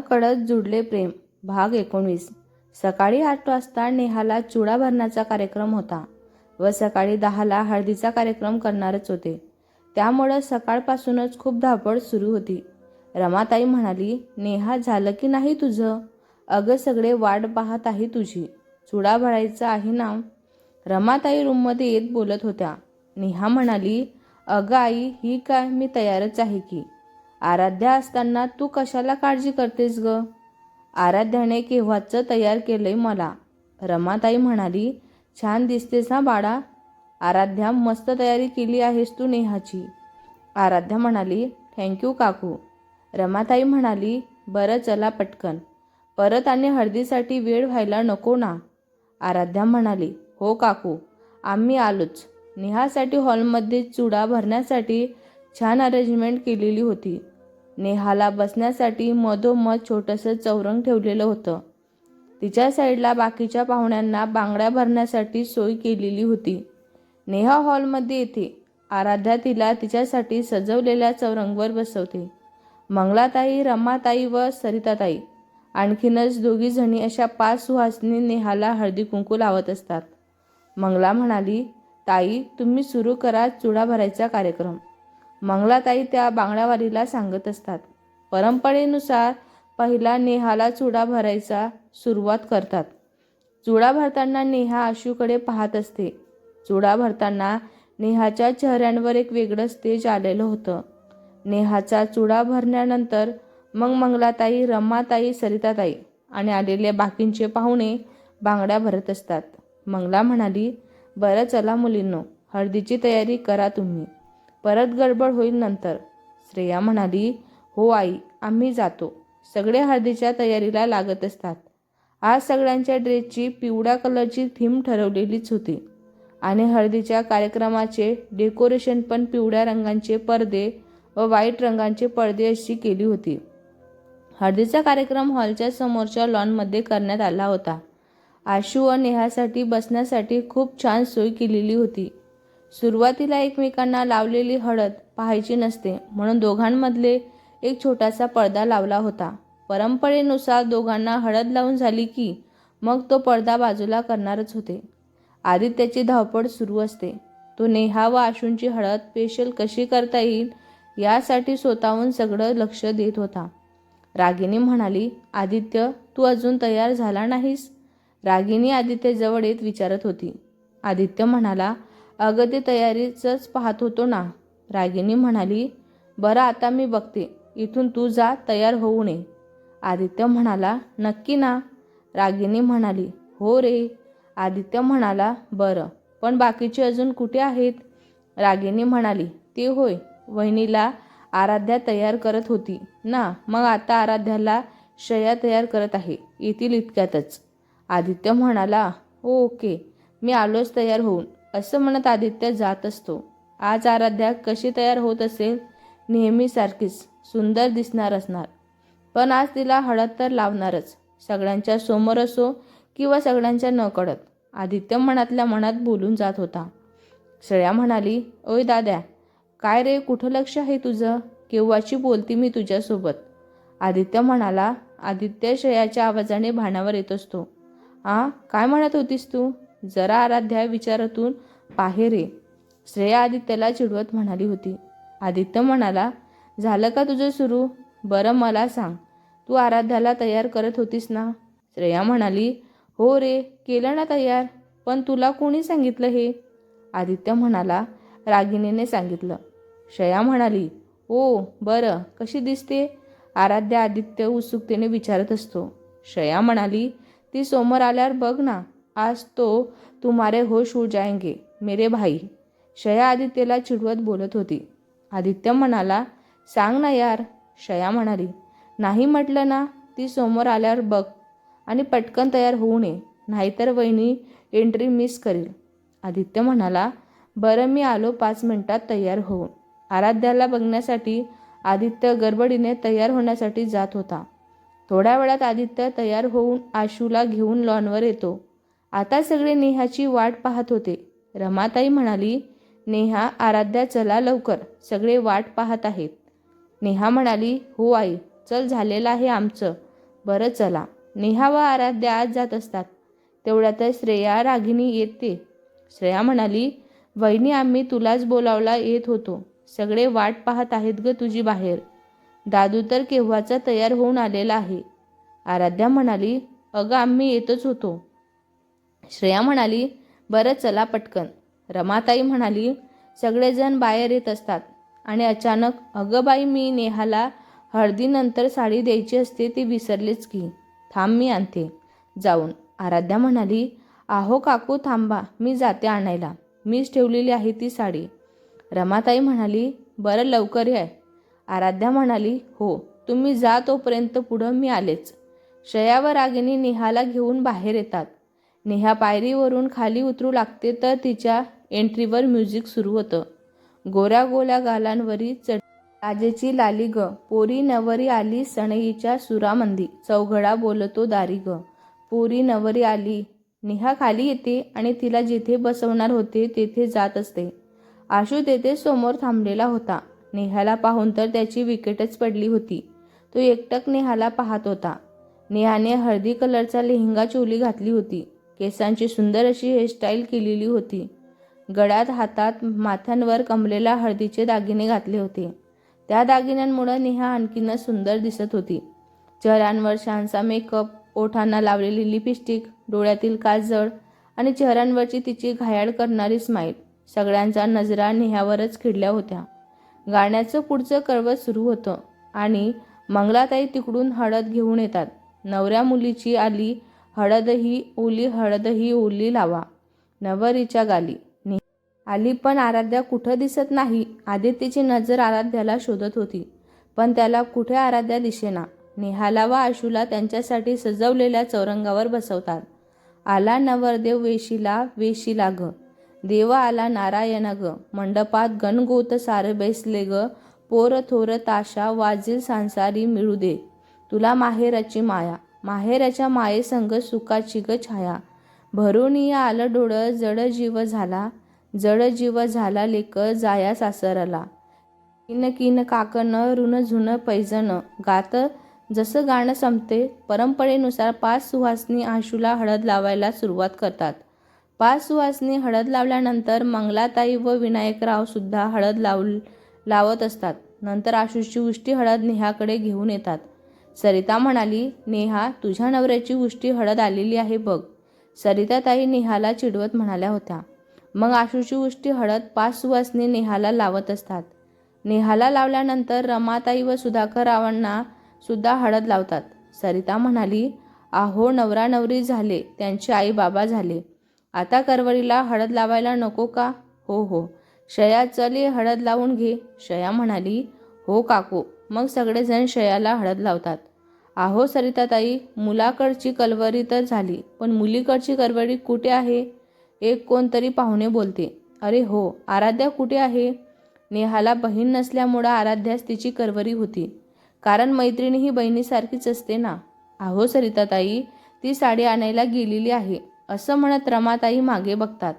कडत जुडले प्रेम. भाग एकोणवीस. सकाळी आठ वाजता नेहाला चुडा भरण्याचा कार्यक्रम होता व सकाळी दहाला हळदीचा कार्यक्रम करणारच होते. त्यामुळं सकाळपासूनच खूप धावपळ सुरू होती. रमाताई म्हणाली नेहा झालं की नाही तुझं? अगं सगळे वाट पाहत आहे तुझी. चुडा भरायचा आहे ना? रमाताई रूममध्ये येत बोलत होत्या. नेहा म्हणाली अगं आई ही काय? मी तयारच आहे की. आराध्या असताना तू कशाला काळजी करतेस ग? आराध्याने केव्हाचं तयार केलंय मला? रमाताई म्हणाली छान दिसतेस ना बाळा. आराध्या मस्त तयारी केली आहेस तू नेहाची. आराध्या म्हणाली थँक्यू काकू. रमाताई म्हणाली बरं चला पटकन. परत आणि हळदीसाठी वेळ व्हायला नको ना. आराध्या म्हणाली हो काकू. आम्ही आलोच. नेहासाठी हॉलमध्ये चुडा भरण्यासाठी छान अरेंजमेंट केलेली होती. नेहाला बसण्यासाठी मधोमध छोटंसं चौरंग ठेवलेलं होतं. तिच्या साईडला बाकीच्या पाहुण्यांना बांगड्या भरण्यासाठी सोय केलेली होती. नेहा हॉलमध्ये येते. आराध्या तिला तिच्यासाठी सजवलेल्या चौरंगवर बसवते. मंगलाताई रमाताई व सरिताताई आणखीनच दोघी जणी अशा पाच सुहासनी नेहाला हळदी कुंकू लावत असतात. मंगला म्हणाली ताई तुम्ही सुरू करा चुडा भरायचा कार्यक्रम. मंगलाताई त्या बांगड्यावालीला सांगत असतात. परंपरेनुसार पहिला नेहाला चुडा भरायचा सुरुवात करतात. चुडा भरताना नेहा आशूकडे पाहत असते. चुडा भरताना नेहाच्या चेहऱ्यांवर एक वेगळं तेज आलेलं होतं. नेहाचा चुडा भरण्यानंतर मग मंगलाताई रमाताई सरिताताई आणि आलेले बाकींचे पाहुणे बांगड्या भरत असतात. मंगला म्हणाली बरं चला मुलींनो हळदीची तयारी करा तुम्ही. परत गडबड होईल नंतर. श्रेया म्हणाली हो आई आम्ही जातो. सगळे हळदीच्या तयारीला लागत असतात. आज सगळ्यांच्या ड्रेसची पिवळ्या कलरची थीम ठरवलेलीच होती. आणि हळदीच्या कार्यक्रमाचे डेकोरेशन पण पिवळ्या रंगांचे पडदे व व्हाईट रंगांचे पडदे अशी केली होती. हळदीचा कार्यक्रम हॉलच्या समोरच्या लॉनमध्ये करण्यात आला होता. आशू व नेहासाठी बसण्यासाठी खूप छान सोय केलेली होती. सुरुवातीला एकमेकांना लावलेली हळद पाहायची नसते म्हणून दोघांमधले एक छोटासा पडदा लावला होता. परंपरेनुसार दोघांना हळद लावून झाली की मग तो पडदा बाजूला करणारच होते. आदित्याची धावपळ सुरू असते. तो नेहा व आशूंची हळद पेशल कशी करता येईल यासाठी स्वतःहून सगळं लक्ष देत होता. रागिनी म्हणाली आदित्य तू अजून तयार झाला नाहीस? रागिनी आदित्यजवळ येत विचारत होती. आदित्य म्हणाला अगं ते तयारीचंच पाहत होतो ना? रागिनी म्हणाली बरं आता मी बघते. इथून तू जा तयार होऊ नये. आदित्य म्हणाला नक्की ना. रागिनी म्हणाली हो रे. आदित्य म्हणाला बरं पण बाकीचे अजून कुठे आहेत? रागिनी म्हणाली ते होय वहिनीला आराध्या तयार करत होती. ना मग आता आराध्याला श्रेया तयार करत आहे. येतील इतक्यातच. आदित्य म्हणाला हो, ओके. मी आलोच तयार होऊन. असं म्हणत आदित्य जात असतो. आज आराध्या कशी तयार होत असेल? नेहमीसारखीच सुंदर दिसणार असणार. पण आज तिला हळद तर लावणारच. सगळ्यांच्या समोर असो किंवा सगळ्यांच्या नकळत आदित्य मनातल्या मनात बोलून जात होता. श्रेया म्हणाली ओय दाद्या काय रे कुठं लक्ष आहे तुझं? केव्हाची बोलती मी तुझ्यासोबत? आदित्य म्हणाला आदित्य श्रेयाच्या आवाजाने भानावर येत असतो. आ काय म्हणत होतीस तू? जरा आराध्या विचारातून पाहे रे. श्रेया आदित्यला चिडवत म्हणाली होती. आदित्य म्हणाला झालं का तुझं सुरू? बरं मला सांग. तू आराध्याला तयार करत होतीस ना? श्रेया म्हणाली हो रे केलं ना तयार. पण तुला कोणी सांगितलं हे? आदित्य म्हणाला रागिनीने सांगितलं. श्रेया म्हणाली ओ बरं. कशी दिसते? आराध्या आदित्य उत्सुकतेने विचारत असतो. श्रेया म्हणाली ती समोर आल्यावर बघ ना. आज तो तुम्हारे होश हो जाएंगे मेरे भाई. शया आदित्यला चिडवत बोलत होती. आदित्य म्हणाला सांग ना यार. शया म्हणाली नाही म्हटलं ना ती समोर आल्यावर बघ आणि पटकन तयार होऊ नये नाहीतर वहिनी एंट्री मिस करेल. आदित्य म्हणाला बरं मी आलो पाच मिनिटात तयार होऊन. आराध्याला बघण्यासाठी आदित्य गडबडीने तयार होण्यासाठी जात होता. थोड्या वेळात आदित्य तयार होऊन आशूला घेऊन लॉनवर येतो. आता सगळे नेहाची वाट पाहत होते. रमाताई म्हणाली नेहा आराध्या चला लवकर. सगळे वाट पाहत आहेत. नेहा म्हणाली हो आई चल झालेलं आहे आमचं. बरं चला. नेहा व आराध्या आज जात असतात. तेवढ्यातच श्रेया रागिनी येते. श्रेया म्हणाली वहिनी आम्ही तुलाच बोलावला येत होतो. सगळे वाट पाहत आहेत ग तुझी बाहेर. दादू तर केव्हाचा तयार होऊन आलेला आहे. आराध्या म्हणाली अगं आम्ही येतच होतो. श्रेया म्हणाली बरं चला पटकन. रमाताई म्हणाली सगळेजण बाहेर येत असतात आणि अचानक अगं बाई मी नेहाला हळदीनंतर साडी द्यायची असते ती विसरलेच की. थांब मी आणते. जाऊन आराध्या म्हणाली आहो काकू थांबा मी जाते आणायला. मीच ठेवलेली आहे ती साडी. रमाताई म्हणाली बरं लवकर याय आराध्या म्हणाली हो तुम्ही जा तोपर्यंत पुढं मी आलेच. श्रेया व रागिनी नेहाला घेऊन बाहेर येतात. नेहा पायरीवरून खाली उतरू लागते तर तिच्या एंट्रीवर म्युझिक सुरू होतं. गोऱ्या गोल्या गालांवरी चढ राजेची लाली ग. पोरी नवरी आली सणईच्या सुरामंदी. चौघडा बोलतो दारी ग. पोरी नवरी आली. नेहा खाली येते आणि तिला जिथे बसवणार होते तेथे जात असते. आशू तेथे समोर थांबलेला होता. नेहाला पाहून तर त्याची विकेटच पडली होती. तो एकटक नेहाला पाहत होता. नेहाने हळदी कलरचा लेहंगा चोली घातली होती. केसांची सुंदर अशी हेअरस्टाईल केलेली होती. गळ्यात हातात माथ्यांवर कमलेला हळदीचे दागिने घातले होते. त्या दागिन्यांमुळे नेहा आणखीनच सुंदर दिसत होती. चेहऱ्यांवर छानसा मेकअप ओठांना लावलेली लिपस्टिक डोळ्यातील काजळ आणि चेहऱ्यांवरची तिची घायाळ करणारी स्माईल सगळ्यांचा नजरा नेहावरच खिडल्या होत्या. गाण्याचं पुढचं कळवत सुरू होतं आणि मंगलाताई तिकडून हळद घेऊन येतात. नवऱ्या मुलीची आली हळदही ओली हळदही ओली लावा. नवरीच्या गाली. ने आली पण आराध्या कुठं दिसत नाही? आदित्यची नजर आराध्याला शोधत होती. पण त्याला कुठे आराध्या दिसेना? नेहाला व आशूला त्यांच्यासाठी सजवलेल्या चौरंगावर बसवतात. आला नवरदेव वेशीला वेशीला ग. देव आला नारायण ग. मंडपात गणगोत सार बेसले ग. पोर थोर ताशा वाजील सांसारी मिळू दे. तुला माहेराची माया. माहेराच्या मायेसंग सुखाची ग छाया. भरून या आलं डोळं जड जीव झाला जड जीव झाला लेक जाया सासराला. किन किन काकन ऋण झुन पैजन गात जसं गाणं संपते परंपरेनुसार पाच सुहासनी आशूला हळद लावायला सुरुवात करतात. पाच सुहासनी हळद लावल्यानंतर मंगलाताई व विनायकराव सुद्धा हळद लाव लावत असतात. नंतर आशूची उष्टी हळद नेहाकडे घेऊन येतात. सरिता म्हणाली नेहा तुझ्या नवऱ्याची उष्टी हळद आलेली आहे बघ. सरिताताई नेहाला चिडवत म्हणाल्या होत्या. मग आशूची उष्टी हळद पाच सुवासनी नेहाला लावत असतात. नेहाला लावल्यानंतर रमाताई व सुधाकर रावांना सुद्धा हळद लावतात. सरिता म्हणाली आहो नवरा नवरी झाले त्यांचे आई बाबा झाले. आता करवरीला हळद लावायला नको का? हो हो. शया चले हळद लावून घे. शया म्हणाली हो काकू. मग सगळेजण शयाला हळद लावतात. आहो सरिताताई मुलाकडची कलवरी तर झाली पण मुलीकडची कलवरी कुठे आहे? एक कोणतरी पाहुणे बोलते. अरे हो आराध्या कुठे आहे? नेहाला बहीण नसल्यामुळं आराध्यास तिची करवरी होती. कारण मैत्रिणी ही बहिणीसारखीच असते ना. अहो सरिताताई ती साडी आणायला गेलेली आहे. असं म्हणत रमाताई मागे बघतात.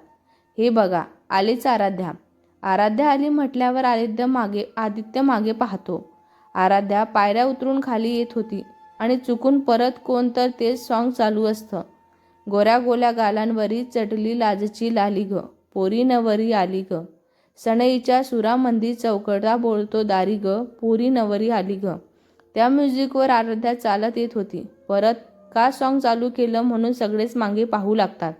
हे बघा आलेच आराध्या. आराध्या आली म्हटल्यावर आदित्य मागे आदित्य मागे पाहतो. आराध्या पायऱ्या उतरून खाली येत होती आणि चुकून परत कोण तर तेच सॉन्ग चालू असतं. गोऱ्या गोल्या गालांवरी चटली लाजची लाली ग पोरी नवरी आली ग. सणईच्या सुरामंदी चौकटा बोलतो दारी ग पोरी नवरी आली ग. त्या म्युझिकवर आराध्या चालत येत होती. परत का सॉन्ग चालू केलं म्हणून सगळेच मागे पाहू लागतात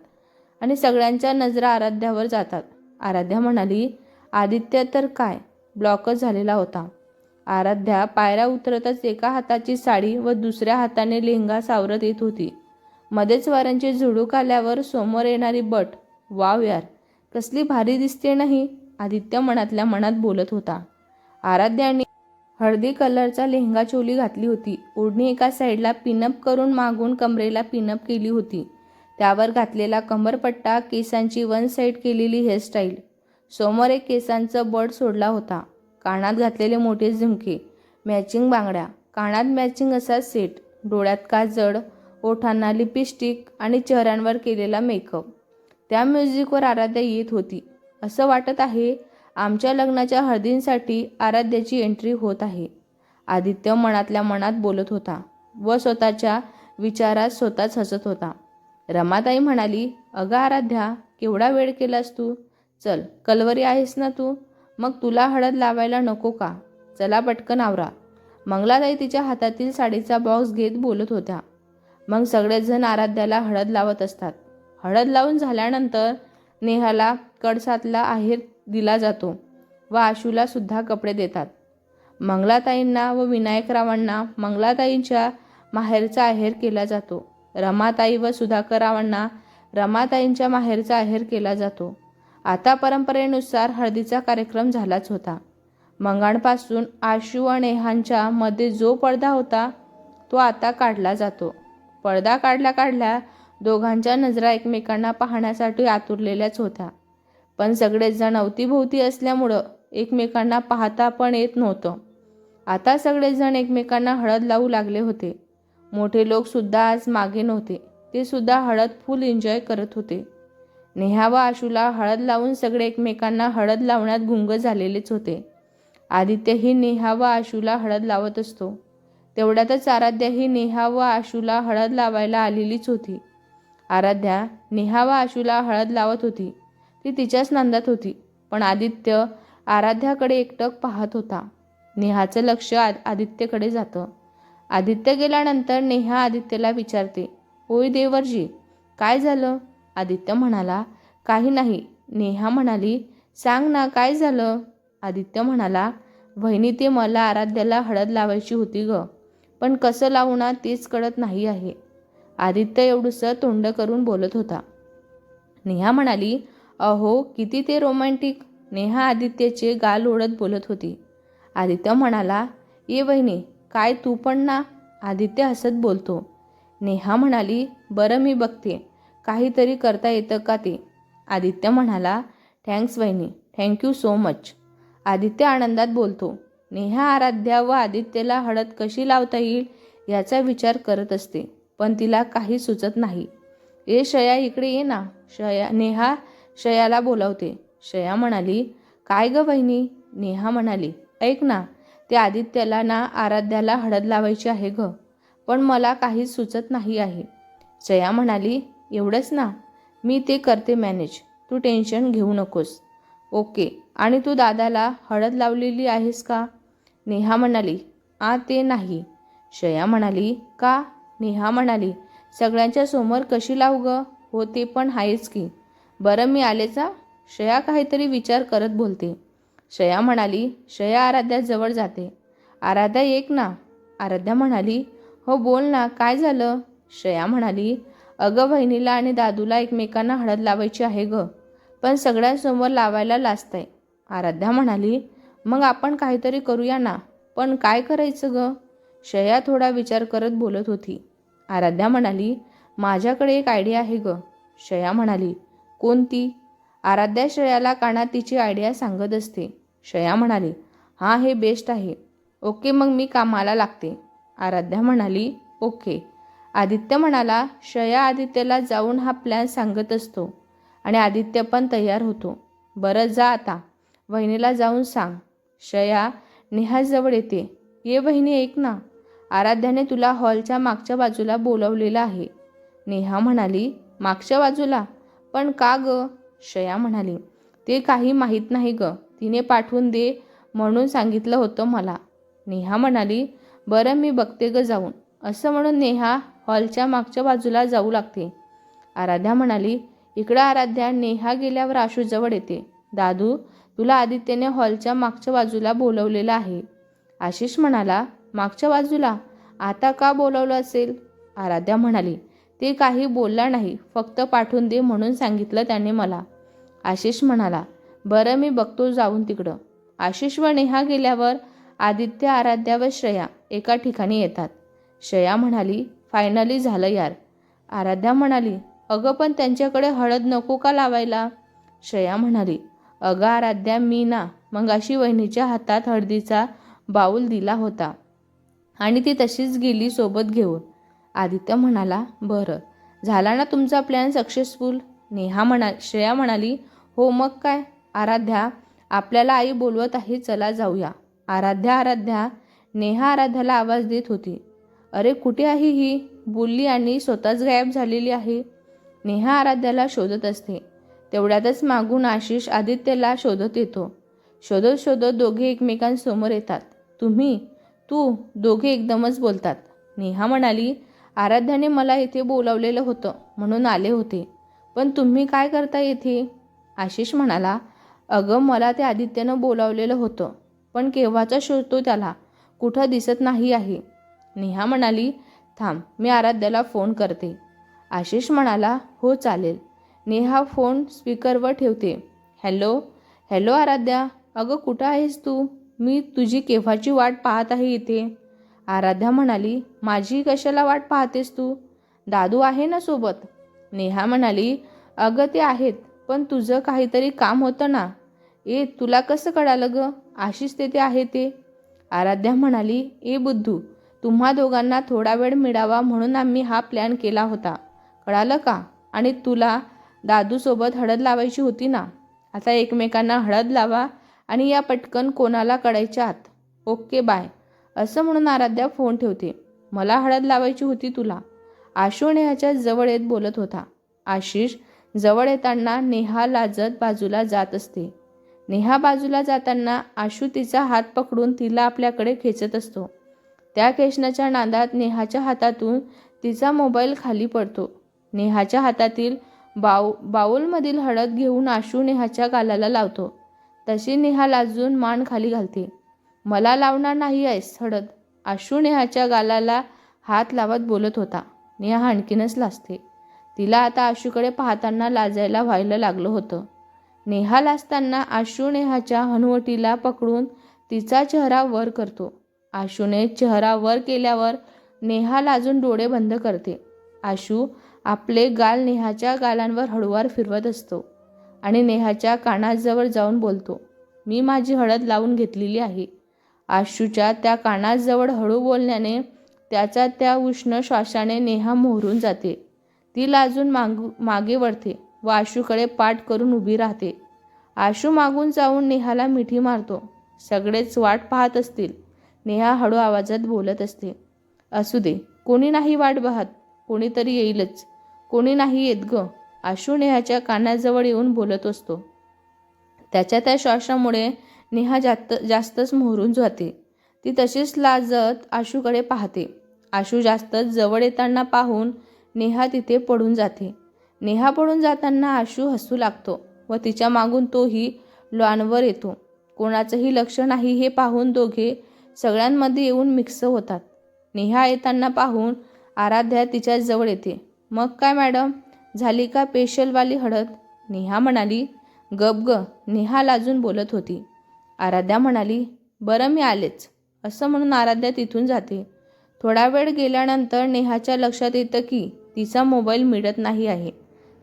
आणि सगळ्यांच्या नजरा आराध्यावर जातात. आराध्या म्हणाली आदित्य तर काय? ब्लॉकच झालेला होता. आराध्या पायऱ्या उतरतच एका हाताची साडी व दुसऱ्या हाताने लेहंगा सावरत येत होती. मध्येच वाऱ्यांची झुडूक आल्यावर समोर येणारी बट वाव यार कसली भारी दिसते नाही आदित्य मनातल्या मनात बोलत होता. आराध्याने हळदी कलरचा लेहंगा चोली घातली होती. ओढणी एका साईडला पिनअप करून मागून कमरेला पिनअप केली होती. त्यावर घातलेला कमरपट्टा केसांची वन साईड केलेली हेअरस्टाईल. समोर एक केसांचं बड सोडला होता. कानात घातलेले मोठे झुमके मॅचिंग बांगड्या कानात मॅचिंग असा सेट डोळ्यात काजळ ओठांना लिपस्टिक आणि चेहऱ्यांवर केलेला मेकअप. त्या म्युझिकवर आराध्या येत होती. असं वाटत आहे आमच्या लग्नाच्या हळदींसाठी आराध्याची एंट्री होत आहे. आदित्य मनातल्या मनात बोलत होता व स्वतःच्या विचारात स्वतःच हसत होता. रमाताई म्हणाली अगं आराध्या केवढा वेळ केलास तू? चल कलवरी आहेस ना तू? मग तुला हळद लावायला नको का? चला पटकन आवरा. मंगलाताई तिच्या हातातील साडीचा बॉक्स घेत बोलत होत्या. मग सगळेजण आराध्याला हळद लावत असतात. हळद लावून झाल्यानंतर नेहाला कडसातला आहेर दिला जातो व आशूला सुद्धा कपडे देतात. मंगलाताईंना व विनायकरावांना मंगलाताईंच्या माहेरचा आहेर केला जातो. रमाताई व सुधाकररावांना रमाताईंच्या माहेरचा आहेर केला जातो. आता परंपरेनुसार हळदीचा कार्यक्रम झालाच होता. मंगाणपासून आशू व नेहांच्या मध्ये जो पडदा होता तो आता काढला जातो. पडदा काढल्या काढल्या दोघांच्या नजरा एकमेकांना पाहण्यासाठी आतुरलेल्याच होत्या. पण सगळेजण अवतीभोवती असल्यामुळं एकमेकांना पाहता पण येत नव्हतं. आता सगळेजण एकमेकांना हळद लावू लागले होते. मोठे लोकसुद्धा आज मागे नव्हते. ते सुद्धा हळद फुल एन्जॉय करत होते. नेहा व आशूला हळद लावून सगळे एकमेकांना हळद लावण्यात गुंग झालेलेच होते. आदित्यही नेहा व आशूला हळद लावत असतो. तेवढ्यातच आराध्याही नेहा व आशूला हळद लावायला आलेलीच होती. आराध्या नेहा व आशूला हळद लावत होती. ती तिच्याच नांदात होती पण आदित्य आराध्याकडे एकटक पाहत होता. नेहाचं लक्ष आद आदित्यकडे जातं. आदित्य गेल्यानंतर नेहा आदित्यला विचारते होय देवरजी काय झालं? आदित्य म्हणाला काही नाही. नेहा म्हणाली सांग ना काय झालं? आदित्य म्हणाला वहिनी ते मला आराध्याला हळद लावायची होती ग पण कसं लावू ना तेच कळत नाही आहे. आदित्य एवढंसं तोंड करून बोलत होता. नेहा म्हणाली अहो किती ते रोमॅन्टिक नेहा आदित्यचे गाल ओढत बोलत होती. आदित्य म्हणाला ये वहिनी काय तू पण ना. आदित्य हसत बोलतो. नेहा म्हणाली बरं मी बघते. काहीतरी करता येतं का ते? आदित्य म्हणाला थँक्स वहिनी. थँक्यू सो मच आदित्य आनंदात बोलतो नेहा आराध्या व आदित्यला हळद कशी लावता येईल याचा विचार करत असते पण तिला काही सुचत नाही. ए शया इकडे ये ना. शया नेहा शयाला बोलावते. शया म्हणाली काय ग बहिणी नेहा म्हणाली ऐक ना ते आदित्यला ना आराध्याला हळद लावायची आहे ग पण मला काही सुचत नाही आहे. शया म्हणाली एवढंच ना. मी ते करते मॅनेज तू टेन्शन घेऊ नकोस. ओके आणि तू दादाला हळद लावलेली आहेस का? नेहा म्हणाली आ ते नाही. शया म्हणाली का? नेहा म्हणाली सगळ्यांच्या समोर कशी लावू ग? हो ते पण आहेच की. बरं मी आलेचा शया काहीतरी विचार करत बोलते. शया म्हणाली शया आराध्या जवळ जाते. आराध्या एक ना. आराध्या म्हणाली हो बोल ना काय झालं? शया म्हणाली अगं बहिणीला आणि दादूला एकमेकांना हळद लावायची आहे ग. पण सगळ्यांसमोर लावायला लाजतंय. आराध्या म्हणाली मग आपण काहीतरी करूया ना? पण काय करायचं ग? शया थोडा विचार करत बोलत होती. आराध्या म्हणाली माझ्याकडे एक आयडिया आहे ग. शया म्हणाली कोणती? आराध्या श्रेयाला कानात तिची आयडिया सांगत असते. शया म्हणाली हां हे बेस्ट आहे. ओके मग मी कामाला लागते. आराध्या म्हणाली ओके. आदित्य म्हणाला शया आदित्यला जाऊन हा प्लॅन सांगत असतो आणि आदित्य पण तयार होतो. बरं जा आता. वहिनीला जाऊन सांग. शया नेहाजवळ येते. ये बहिणी ऐक ना. आराध्याने तुला हॉलच्या मागच्या बाजूला बोलवलेलं आहे. नेहा म्हणाली मागच्या बाजूला? पण का ग? शया म्हणाली ते काही माहीत नाही ग. तिने पाठवून दे म्हणून सांगितलं होतं मला. नेहा म्हणाली बरं मी बघते ग जाऊन. असं म्हणून नेहा हॉलच्या मागच्या बाजूला जाऊ लागते. आराध्या म्हणाली इकडं आराध्या नेहा गेल्यावर आशूजवळ येते. दादू तुला आदित्यने हॉलच्या मागच्या बाजूला बोलवलेलं आहे. आशिष म्हणाला मागच्या बाजूला? आता का बोलवलं असेल? आराध्या म्हणाली ते काही बोलला नाही फक्त पाठवून दे म्हणून सांगितलं त्याने मला. आशिष म्हणाला बरं मी बघतो जाऊन तिकडं. आशिष व नेहा गेल्यावर आदित्य आराध्या व श्रेया एका ठिकाणी येतात. श्रेया म्हणाली फायनली झालं यार. आराध्या म्हणाली अगं पण त्यांच्याकडे हळद नको का लावायला? श्रेया म्हणाली अगं आराध्या मी ना मग अशी वहिनीच्या हातात हळदीचा बाऊल दिला होता आणि ती तशीच गेली सोबत घेऊन. आदित्य म्हणाला बरं झाला ना तुमचा प्लॅन सक्सेसफुल? नेहा म्हणा श्रेया म्हणाली हो मग काय? आराध्या आपल्याला आई बोलवत आहे चला जाऊया. आराध्या आराध्या नेहा आराध्याला आवाज देत होती. अरे कुठे आहे ही? बोलली आणि स्वतःच गायब झालेली आहे. नेहा आराध्याला शोधत असते. तेवढ्यातच मागून आशिष आदित्यला शोधत येतो. शोधत शोधत दोघे एकमेकांसमोर येतात. तुम्ही? तू? दोघे एकदमच बोलतात. नेहा म्हणाली आराध्याने मला इथे बोलावलेलं होतं म्हणून आले होते. पण तुम्ही काय करता येथे? आशिष म्हणाला अगं मला ते आदित्यनं बोलावलेलं होतं पण केव्हाचा शोधतो त्याला? कुठं दिसत नाही आहे. नेहा म्हणाली थांब मी आराध्याला फोन करते. आशिष म्हणाला हो चालेल. नेहा फोन स्पीकरवर ठेवते. हॅलो हॅलो आराध्या अगं कुठं आहेस तू? मी तुझी केव्हाची वाट पाहत आहे इथे. आराध्या म्हणाली माझी कशाला वाट पाहतेस तू? दादू आहे ना सोबत? नेहा म्हणाली अगं ते आहेत पण तुझं काहीतरी काम होतं ना. ए तुला कसं कळालं गं? आशिष तेथे आहे ते? आराध्या म्हणाली ए बुद्धू तुम्हा दोघांना थोडा वेळ मिळावा म्हणून आम्ही हा प्लॅन केला होता. कळालं का? आणि तुला दादूसोबत हळद लावायची होती ना? आता एकमेकांना हळद लावा आणि या पटकन कोणाला कळायच्या आत. ओके बाय असं म्हणून आराध्या फोन ठेवते. मला हळद लावायची होती तुला? आशू नेहाच्या जवळ येत बोलत होता. आशिष जवळ येताना नेहा लाजत बाजूला जात असते. नेहा बाजूला जाताना आशू तिचा हात पकडून तिला आपल्याकडे खेचत असतो. त्या खेचण्याच्या नादात नेहाच्या हातातून तिचा मोबाईल खाली पडतो. नेहाच्या हातातील बाऊ बाऊलमधील हळद घेऊन आशू नेहाच्या गालाला लावतो. तशी नेहा लाजून मान खाली घालते. मला लावणार नाही आहेस हळद. आशू नेहाच्या गालाला हात लावत बोलत होता. नेहा आणखीनच लाजते. तिला आता आशूकडे पाहताना लाजायला व्हायला लागलं होतं. नेहा लाजताना आशू नेहाच्या हनुवटीला पकडून तिचा चेहरा वर करतो. आशूने चेहरा वर केल्यावर नेहा लाजून डोळे बंद करते. आशू आपले गाल नेहाच्या गालांवर हळूवार फिरवत असतो आणि नेहाच्या कानाजवळ जाऊन बोलतो मी माझी हळद लावून घेतलेली आहे. आशूच्या त्या कानाजवळ हळू बोलण्याने त्याचा त्या उष्ण श्वासाने नेहा मोहरून जाते. ती लाजून मागू मागे वळते व आशूकडे पाठ करून उभी राहते. आशू मागून जाऊन नेहाला मिठी मारतो. सगळेच वाट पाहत असतील. नेहा हळू आवाजात बोलत असते. असू दे कोणी नाही वाट पाहत कोणीतरी येईलच. कोणी नाही येत ग. आशू नेहाच्या कानाजवळ येऊन बोलत असतो. त्याच्या त्या श्वासामुळे नेहा जास्त जास्तच मोहरून जाते. ती तशीच लाजत आशूकडे पाहते. आशू जास्तच जवळ येताना पाहून नेहा तिथे पडून जाते. नेहा पडून जाताना आशू हसू लागतो व तिच्या मागून तोही लॉनवर येतो. कोणाचंही लक्ष नाही हे पाहून दोघे सगळ्यांमध्ये येऊन मिक्स होतात. नेहा येताना पाहून आराध्या तिच्या जवळ येते. मग काय मॅडम? झाली का पेशलवाली हळद? नेहा म्हणाली गप ग नेहा लाजून बोलत होती. आराध्या म्हणाली बरं मी आलेच. असं म्हणून आराध्या तिथून जाते. थोडा वेळ गेल्यानंतर नेहाच्या लक्षात येतं की तिचा मोबाईल मिळत नाही आहे.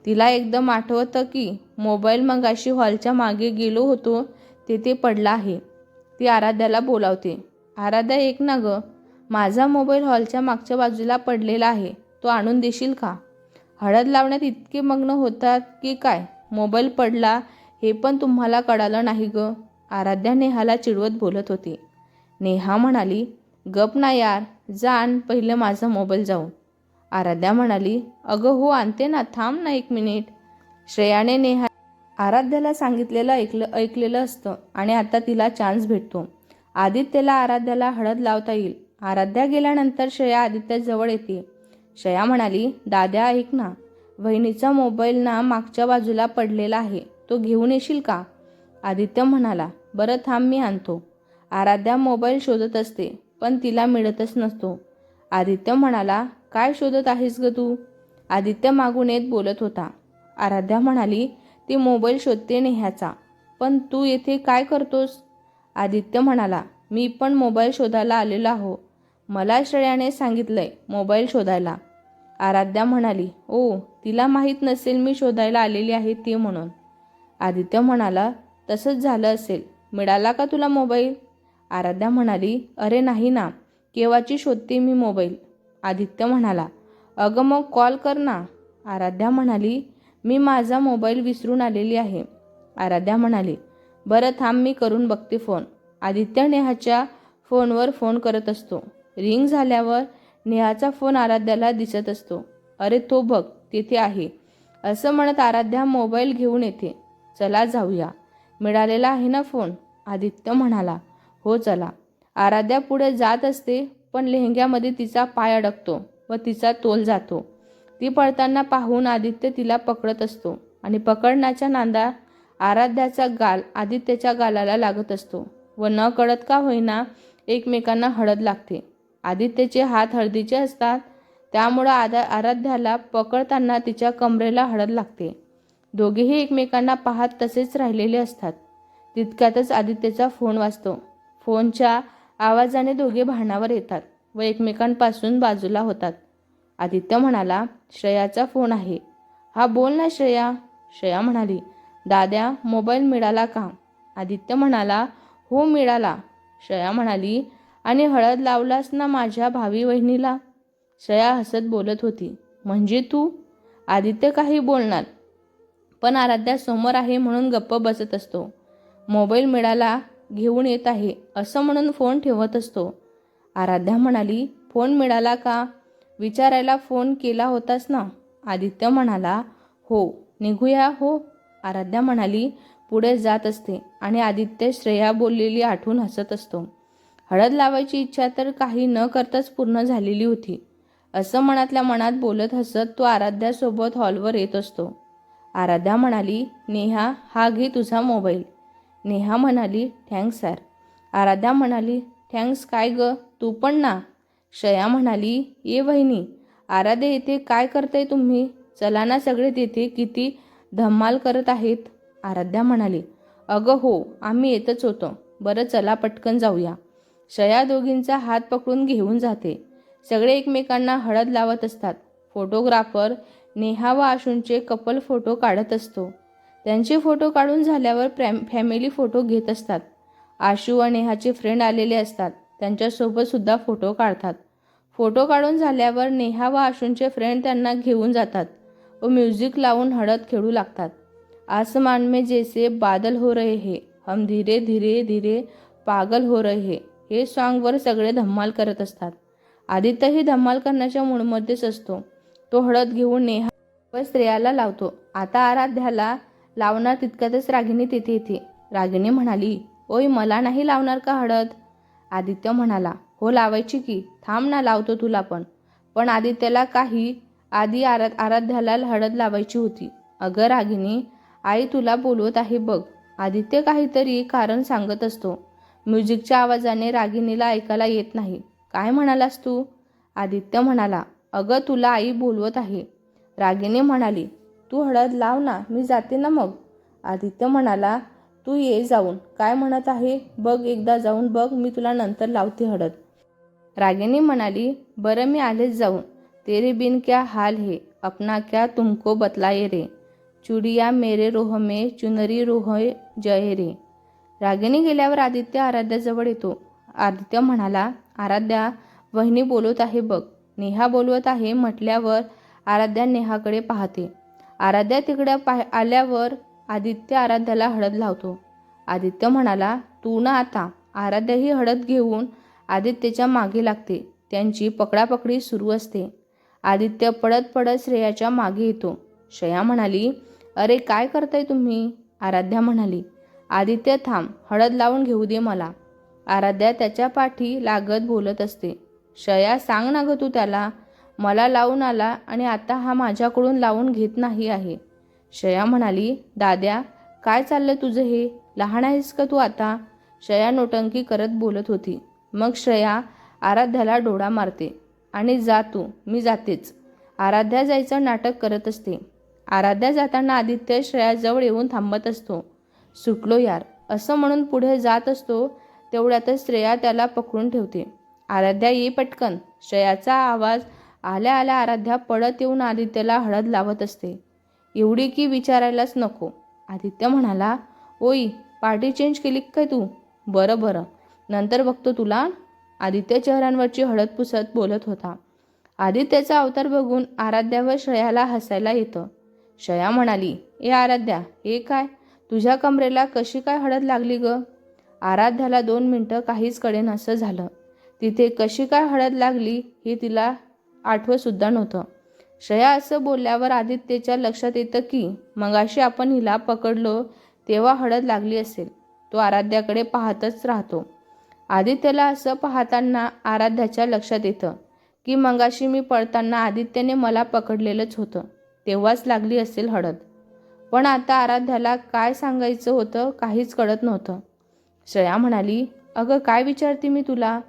तिला एकदम आठवतं की मोबाईल मगाशी हॉलच्या मागे गेलो होतो तेथे पडला आहे. ती आराध्याला बोलावते. आराध्या एक ना ग माझा मोबाईल हॉलच्या मागच्या बाजूला पडलेला आहे तो आणून देशील का? हळद लावण्यात इतके मग्न होतात की काय? मोबाईल पडला हे पण तुम्हाला कळालं नाही ग आराध्या नेहाला चिडवत बोलत होती. नेहा म्हणाली गप ना यार जा आण पहिलं माझा मोबाईल जाऊन. आराध्या म्हणाली अगं हो आणते ना थांब ना एक मिनिट. श्रेयाने नेहा आराध्याला सांगितलेलं ऐकलं ऐकलेलं असतं आणि आता तिला चान्स भेटतो. आदित्यला आराध्याला हळद लावता येईल. आराध्या गेल्यानंतर श्रेया आदित्यजवळ येते. श्रेया म्हणाली दाद्या ऐक ना. वहिनीचा मोबाईल ना मागच्या बाजूला पडलेला आहे. तो घेऊन येशील का? आदित्य म्हणाला बरं थांब मी आणतो. आराध्या मोबाईल शोधत असते पण तिला मिळतच नसतो. आदित्य म्हणाला काय शोधत आहेस ग तू? आदित्य मागून येत बोलत होता. आराध्या म्हणाली ती मोबाईल शोधते नेह्याचा पण तू येथे काय करतोस? आदित्य म्हणाला मी पण मोबाईल शोधायला आलेलो आहो. मला श्रेयाने सांगितलंय मोबाईल शोधायला. आराध्या म्हणाली ओ तिला माहीत नसेल मी शोधायला आलेली आहे ती म्हणून. आदित्य म्हणाला तसंच झालं असेल. मिळाला का तुला मोबाईल? आराध्या म्हणाली अरे नाही ना केव्हाची शोधते मी मोबाईल? आदित्य म्हणाला अगं मग कॉल कर ना. आराध्या म्हणाली मी माझा मोबाईल विसरून आलेली आहे. आराध्या म्हणाली बरं थांब मी करून बघते फोन. आदित्य नेहाच्या फोनवर फोन करत असतो. रिंग झाल्यावर नेहाचा फोन आराध्याला दिसत असतो. अरे तो बघ तिथे आहे. असं म्हणत आराध्या मोबाईल घेऊन येते. चला जाऊया. मिळालेला आहे ना फोन? आदित्य म्हणाला. हो चला. आराध्या पुढे जात असते पण लेहंग्यामध्ये तिचा पाय अडकतो व तिचा तोल जातो. ती पळताना पाहून आदित्य तिला पकडत असतो आणि पकडण्याच्या नांदा आराध्याचा गाल आदित्यच्या गालाला लागत असतो व न कळत का होईना एकमेकांना हळद लागते. आदित्यचे हात हळदीचे असतात त्यामुळं आदा आराध्याला पकडताना तिच्या कमरेला हळद लागते. दोघेही एकमेकांना पाहत तसेच राहिलेले असतात. तितक्यातच आदित्यचा फोन वाजतो. फोनच्या आवाजाने दोघे भांडावर येतात व एकमेकांपासून बाजूला होतात. आदित्य म्हणाला श्रेयाचा फोन आहे. हा बोल ना श्रेया. श्रेया म्हणाली दाद्या मोबाईल मिळाला का? आदित्य म्हणाला हो मिळाला. श्रेया म्हणाली आणि हळद लावलास ना माझ्या भावी वहिनीला? श्रेया हसत बोलत होती. म्हणजे तू? आदित्य काही बोलणार. पण आराध्या समोर आहे म्हणून गप्प बसत असतो. मोबाईल मिळाला घेऊन येत आहे असं म्हणून फोन ठेवत असतो. आराध्या म्हणाली फोन मिळाला का? विचारायला फोन केला होतास ना? आदित्य म्हणाला हो. निघूया हो. आराध्या म्हणाली पुढे जात असते. आणि आदित्य श्रेया बोललेली आठवून हसत असतो. हळद लावायची इच्छा तर काही न करताच पूर्ण झालेली होती. असं मनातल्या मनात बोलत हसत तो आराध्यासोबत हॉलवर येत असतो. आराध्या म्हणाली नेहा हा घे तुझा मोबाईल. नेहा म्हणाली थँक्स सर. आराध्या म्हणाली थँक्स काय ग तू पण ना. श्रेया म्हणाली ये वहिनी आराध्या येथे काय करताय तुम्ही? चला ना सगळे तेथे किती धम्माल करत आहेत? आराध्या म्हणाली अगं हो आम्ही येतच होतो. बरं चला पटकन जाऊया. शया दोघींचा हात पकडून घेऊन जाते. सगळे एकमेकांना हळद लावत असतात. फोटोग्राफर नेहा व आशूंचे कपल फोटो काढत असतो. त्यांचे फोटो काढून झाल्यावर प्रॅम फॅमिली फोटो घेत असतात. आशू व नेहाचे फ्रेंड आलेले असतात. त्यांच्यासोबत सुद्धा फोटो काढतात. फोटो काढून झाल्यावर नेहा व आशूंचे फ्रेंड त्यांना घेऊन जातात. व म्युझिक लावून हळद खेळू लागतात. आसमान में जैसे बादल हो रहे हे हम धीरे धीरे धीरे पागल हो रहे हे हे सॉन्गवर सगळे धम्माल करत असतात. आदित्यही धम्माल करण्याच्या मूडमध्येच असतो. तो हळद घेऊन नेहा व स्त्रियाला लावतो. आता आराध्याला लावणार तितक्यातच रागिणी तिथे येते. रागिणी म्हणाली ओय मला नाही लावणार का हळद? आदित्य म्हणाला हो लावायची की. थांब ना लावतो तुला पण. पण आदित्यला काही आधी आरा आराध्याला हळद लावायची होती. अगं रागिनी आई तुला बोलवत आहे बघ. आदित्य काहीतरी कारण सांगत असतो. म्युझिकच्या आवाजाने रागिनीला ऐकायला येत नाही. काय म्हणालास तू? आदित्य म्हणाला अगं तुला आई बोलवत आहे. रागिनी म्हणाली तू हळद लाव ना मी जाते ना मग. आदित्य म्हणाला तू ये जाऊन. काय म्हणत आहे? बघ एकदा जाऊन बघ मी तुला नंतर लावते हळद. रागिनी म्हणाली बरं मी आलेच जाऊन. तेरे बिन क्या हाल है? अपना क्या तुमको बतलाए रे? चुडिया मेरे रोह में चुनरी रोह जय रे। रागिनी गेल्यावर आदित्य आराध्याजवळ येतो. आदित्य म्हणाला आराध्या वहिनी बोलवत आहे बघ. नेहा बोलवत आहे म्हटल्यावर आराध्या नेहाकडे पाहते. आराध्या तिकडे पाह आल्यावर आदित्य आराध्याला हळद लावतो. आदित्य म्हणाला तू ना आता आराध्या ही हळद घेऊन आदित्यच्या मागे लागते. त्यांची पकडापकडी सुरू असते. आदित्य पडत पडत श्रेयाच्या मागे येतो. श्रेया म्हणाली अरे काय करताय तुम्ही? आराध्या म्हणाली आदित्य थांब हळद लावून घेऊ दे मला. आराध्या त्याच्या पाठी लागत बोलत असते श्रेया सांग ना ग तू त्याला मला लावून आला आणि आता हा माझ्याकडून लावून घेत नाही आहे. श्रेया म्हणाली दाद्या काय चाललं तुझं हे? लहान आहेस का तू आता? श्रेया नोटंकी करत बोलत होती. मग श्रेया आराध्याला डोळा मारते. आणि जा तू मी जातेच. आराध्या जायचं नाटक करत असते. आराध्या जाताना आदित्य श्रेयाजवळ येऊन थांबत असतो. सुटलो यार असं म्हणून पुढे जात असतो तेवढ्यातच श्रेया त्याला पकडून ठेवते. आराध्या ये पटकन. श्रेयाचा आवाज आल्या आल्या आराध्या पडत येऊन आदित्यला हळद लावत असते. एवढी की विचारायलाच नको. आदित्य म्हणाला ओई पार्टी चेंज केली काय तू? बरं बरं. नंतर बघतो तुला. आदित्य चेहऱ्यांवरची हळद पुसत बोलत होता. आदित्यचा अवतार बघून आराध्या व श्रयाला हसायला येतं. श्रया म्हणाली ए आराध्या हे काय? तुझ्या कमरेला कशी काय हळद लागली ग? आराध्याला दोन मिनटं काहीच कळेनासं झालं. तिथे कशी काय हळद लागली हे तिला आठवतसुद्धा नव्हतं. श्रया असं बोलल्यावर आदित्यच्या लक्षात येतं की मगाशी आपण हिला पकडलो तेव्हा हळद लागली असेल. तो आराध्याकडे पाहतच राहतो. आदित्यला असं पाहताना आराध्याच्या लक्षात येतं की मंगाशी मी पळताना आदित्यने मला पकडलेलंच होतं. तेव्हाच लागली असेल हळद. पण आता आराध्याला काय सांगायचं होतं काहीच कळत नव्हतं. श्रेया म्हणाली अगं काय विचारते मी तुला?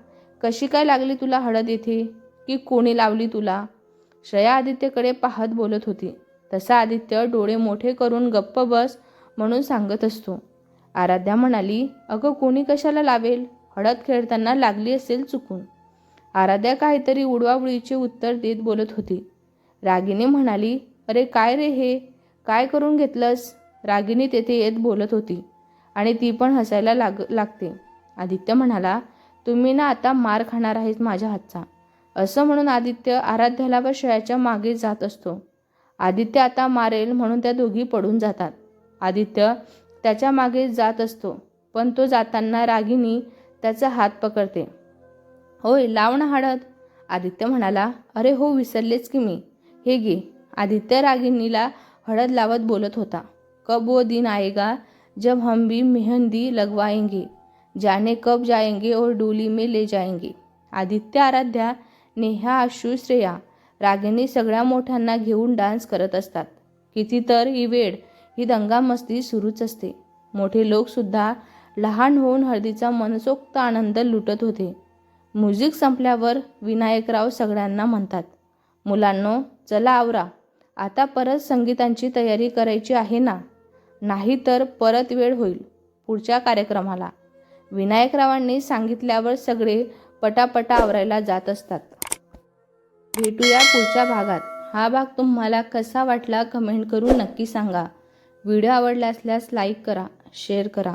कशी काय लागली तुला हळद येथे? की कोणी लावली तुला? श्रेया आदित्यकडे पाहत बोलत होती. तसा आदित्य डोळे मोठे करून गप्प बस म्हणून सांगत असतो. आराध्या म्हणाली अगं कोणी कशाला लावेल? हळद खेळताना लागली असेल चुकून. आराध्या काहीतरी उडवाउडीचे उत्तर देत बोलत होती. रागिनी म्हणाली अरे काय रे हे? काय करून घेतलंस? रागिनी तेथे येत बोलत होती आणि ती पण हसायला लाग लागते. आदित्य म्हणाला तुम्ही ना आता मार खाणार आहेत माझ्या हातचा. असं म्हणून आदित्य आराध्याला व शयाच्या मागे जात असतो. आदित्य आता मारेल म्हणून त्या दोघी पडून जातात. आदित्य त्याच्यामागे जात असतो पण तो जाताना रागिनी त्याचा हात पकडते. होय लाव ना हळद आदित्य म्हणाला अरे हो विसरलेच की मी. हे घे. आदित्य रागिणीला हळद लावत बोलत होता. कब वो दिन आएगा जब हम भी मेहंदी लगवाएंगे. जाने कब जाएंगे और डोली में ले जाएंगे. आदित्य आराध्या नेहा आशू श्रेया रागिणी सगळ्या मोठ्यांना घेऊन डान्स करत असतात. किती तर ही वेळ ही दंगामस्ती सुरूच असते. मोठे लोकसुद्धा लहान होऊन हळदीचा मनसोक्त आनंद लुटत होते. म्युझिक संपल्यावर विनायकराव सगळ्यांना म्हणतात मुलांनो चला आवरा. आता परत संगीतांची तयारी करायची आहे ना? नाही तर परत वेळ होईल. पुढच्या कार्यक्रमाला. विनायकरावांनी सांगितल्यावर सगळे पटापटा आवरायला जात असतात. भेटूया पुढच्या भागात. हा भाग तुम्हाला कसा वाटला कमेंट करून नक्की सांगा. व्हिडिओ आवडला असल्यास लाईक करा शेअर करा.